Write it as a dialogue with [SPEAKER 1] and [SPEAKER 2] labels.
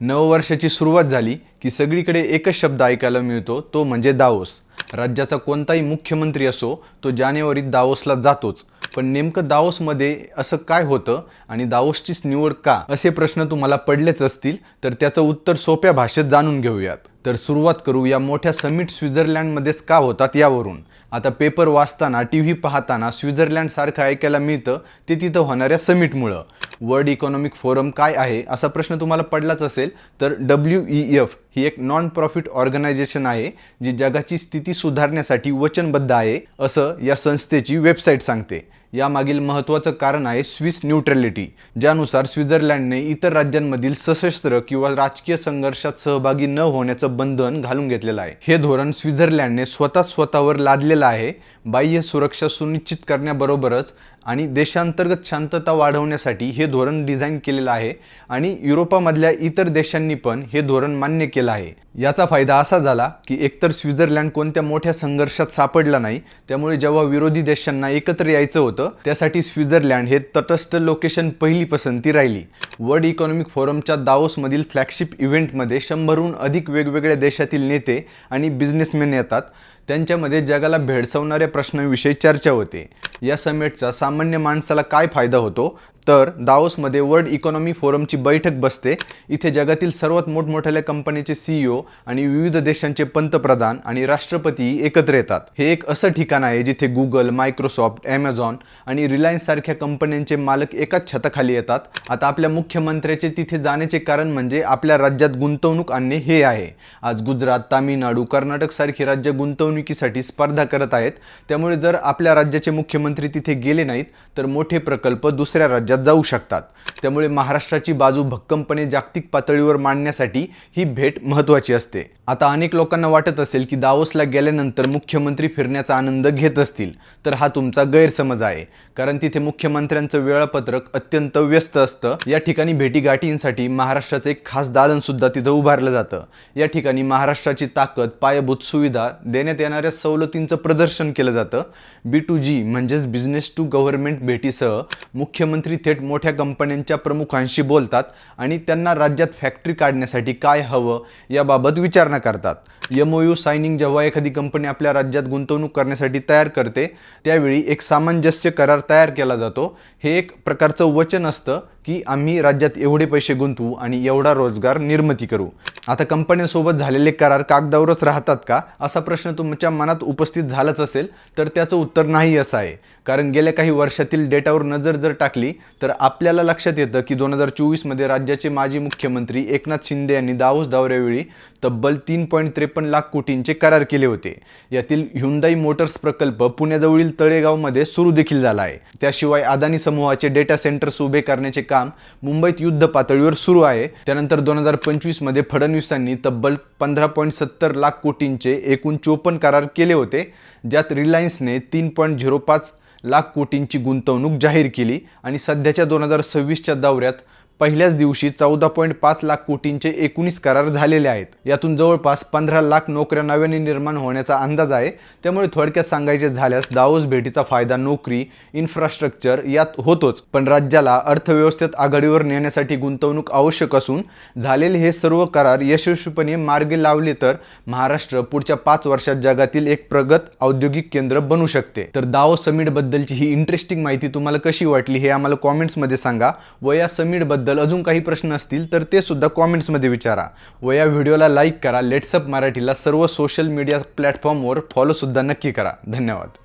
[SPEAKER 1] नववर्षाची सुरुवात झाली की सगळीकडे एकच शब्द ऐकायला मिळतो तो म्हणजे दावोस. राज्याचा कोणताही मुख्यमंत्री असो तो जानेवारीत दावोसला जातोच. पण नेमकं दावोसमध्ये असं काय होतं आणि दावोसचीच निवड का? असे प्रश्न तुम्हाला पडलेच असतील तर त्याचं उत्तर सोप्या भाषेत जाणून घेऊयात. तर सुरुवात करू या मोठ्या समिट स्वित्झर्लंडमध्येच का होतात यावरून. आता पेपर वाचताना टी व्ही पाहताना स्वित्झर्लंडसारखं ऐकायला मिळतं ते तिथं होणाऱ्या समिटमुळं. वर्ल्ड इकॉनॉमिक फोरम काय आहे असा प्रश्न तुम्हाला पडलाच असेल तर डब्ल्यू ई एफ ही एक नॉन प्रॉफिट ऑर्गनायझेशन आहे जी जगाची स्थिती सुधारण्यासाठी वचनबद्ध आहे असं या संस्थेची वेबसाईट सांगते. यामागील महत्त्वाचं कारण आहे स्विस न्यूट्रॅलिटी ज्यानुसार स्वित्झर्लंडने इतर राज्यांमधील सशस्त्र किंवा राजकीय संघर्षात सहभागी न होण्याचं बंधन घालून घेतलेलं आहे. हे धोरण स्वित्झर्लंडने स्वतः स्वतःवर लादलेलं आहे बाह्य सुरक्षा सुनिश्चित करण्याबरोबरच आणि देशांतर्गत शांतता वाढवण्यासाठी हे धोरण डिझाईन केलेलं आहे आणि युरोपामधल्या इतर देशांनी पण हे धोरण मान्य केलं आहे. याचा फायदा असा झाला की एकतर स्वित्झर्लंड कोणत्या मोठ्या संघर्षात सापडला नाही त्यामुळे जेव्हा विरोधी देशांना एकत्र यायचं होतं त्यासाठी स्वित्झर्लंड हे तटस्थ लोकेशन पहिली पसंती राहिली. वर्ल्ड इकॉनॉमिक फोरमच्या दाओसमधील फ्लॅगशिप इव्हेंटमध्ये शंभरहून अधिक वेगवेगळ्या देशातील नेते आणि बिझनेसमॅन येतात. त्यांच्यामध्ये जगाला भेडसावणाऱ्या प्रश्नांविषयी चर्चा होते. या समिटचा सामान्य माणसाला काय फायदा होतो? तर दाओसमध्ये वर्ल्ड इकॉनॉमी फोरमची बैठक बसते. इथे जगातील सर्वात मोठमोठ्या कंपनीचे सीईओ आणि विविध देशांचे पंतप्रधान आणि राष्ट्रपती एकत्र येतात. हे एक असं ठिकाण आहे जिथे गुगल मायक्रोसॉफ्ट ॲमेझॉन आणि रिलायन्स सारख्या कंपन्यांचे मालक एकाच छताखाली येतात. आता आपल्या मुख्यमंत्र्याचे तिथे जाण्याचे कारण म्हणजे आपल्या राज्यात गुंतवणूक आणणे हे आहे. आज गुजरात तामिळनाडू कर्नाटक सारखी राज्य गुंतवणुकीसाठी स्पर्धा करत आहेत. त्यामुळे जर आपल्या राज्याचे मुख्यमंत्री तिथे गेले नाहीत तर मोठे प्रकल्प दुसऱ्या राज्यात जाऊ शकतात. त्यामुळे महाराष्ट्राची बाजू भक्कमपणे जागतिक पातळीवर मांडण्यासाठी ही भेट महत्त्वाची असते. आता अनेक लोकांना वाटत असेल की दावोसला गेल्यानंतर मुख्यमंत्री फिरण्याचा आनंद घेत असतील तर हा तुमचा गैरसमज आहे. कारण तिथे मुख्यमंत्र्यांचं वेळापत्रक अत्यंत व्यस्त असतं. या ठिकाणी भेटीगाठींसाठी महाराष्ट्राचं एक खास दालन सुद्धा तिथं उभारलं जातं. या ठिकाणी महाराष्ट्राची ताकद पायाभूत सुविधा देण्यात येणाऱ्या सवलतींचं प्रदर्शन केलं जातं. बी टू जी म्हणजेच बिझनेस टू गव्हर्नमेंट भेटीसह मुख्यमंत्री थेट मोठ्या कंपन्यांच्या प्रमुखांशी बोलतात आणि त्यांना राज्यात फॅक्टरी काढण्यासाठी काय हवं याबाबत विचारणा करतात. एम ओ यू सायनिंग जेव्हा एखादी कंपनी आपल्या राज्यात गुंतवणूक करण्यासाठी तयार करते त्यावेळी एक सामंजस्य करार तयार केला जातो. हे एक प्रकारचं वचन असतं की आम्ही राज्यात एवढे पैसे गुंतवू आणि एवढा रोजगार निर्मिती करू. आता कंपन्यांसोबत झालेले करार कागदावरच राहतात का? असा प्रश्न तुमच्या मनात उपस्थित झालाच असेल तर त्याचं उत्तर नाही असं आहे. कारण गेल्या काही वर्षातील डेटावर नजर जर टाकली तर आपल्याला लक्षात येतं की दोन हजार चोवीसमध्ये राज्याचे माजी मुख्यमंत्री एकनाथ शिंदे यांनी दाऊस दौऱ्यावेळी तब्बल तीन पॉईंट त्रेपन्न लाख कोटींचे करार केले होते. यातील ह्युंदाई मोटर्स प्रकल्प पुण्याजवळील तळेगावमध्ये सुरू देखील झाला आहे. त्याशिवाय अदानी समूहाचे डेटा सेंटर्स उभे करण्याचे काम मुंबईत युद्ध पातळीवर सुरू आहे. त्यानंतर दोन हजार पंचवीसमध्ये फडणवीसांनी तब्बल पंधरा पॉईंट सत्तर लाख कोटींचे एकूण चोपन्न करार केले होते ज्यात रिलायन्सने तीन पॉईंट झिरो पाच लाख कोटींची गुंतवणूक जाहीर केली आणि सध्याच्या दोन हजार सव्वीसच्या दौऱ्यात पहिल्याच दिवशी चौदा पॉईंट पाच लाख कोटींचे एकोणीस करार झालेले आहेत. यातून जवळपास पंधरा लाख नोकऱ्या नव्याने निर्माण होण्याचा अंदाज आहे. त्यामुळे थोडक्यात सांगायचे झाल्यास दावोस भेटीचा फायदा नोकरी इन्फ्रास्ट्रक्चर यात होतोच. पण राज्याला अर्थव्यवस्थेत आघाडीवर नेण्यासाठी गुंतवणूक आवश्यक असून झालेले हे सर्व करार यशस्वीपणे मार्गी लावले तर महाराष्ट्र पुढच्या पाच वर्षात जगातील एक प्रगत औद्योगिक केंद्र बनू शकते. तर दावोस समिटबद्दलची ही इंटरेस्टिंग माहिती तुम्हाला कशी वाटली हे आम्हाला कॉमेंट्समध्ये सांगा. व या समिटबद्दल याबद्दल अजून काही प्रश्न असतील तर ते सुद्धा कॉमेंट्समध्ये विचारा व या व्हिडिओला लाईक करा. लेट्सअप मराठीला सर्व सोशल मीडिया प्लॅटफॉर्मवर फॉलोसुद्धा नक्की करा. धन्यवाद.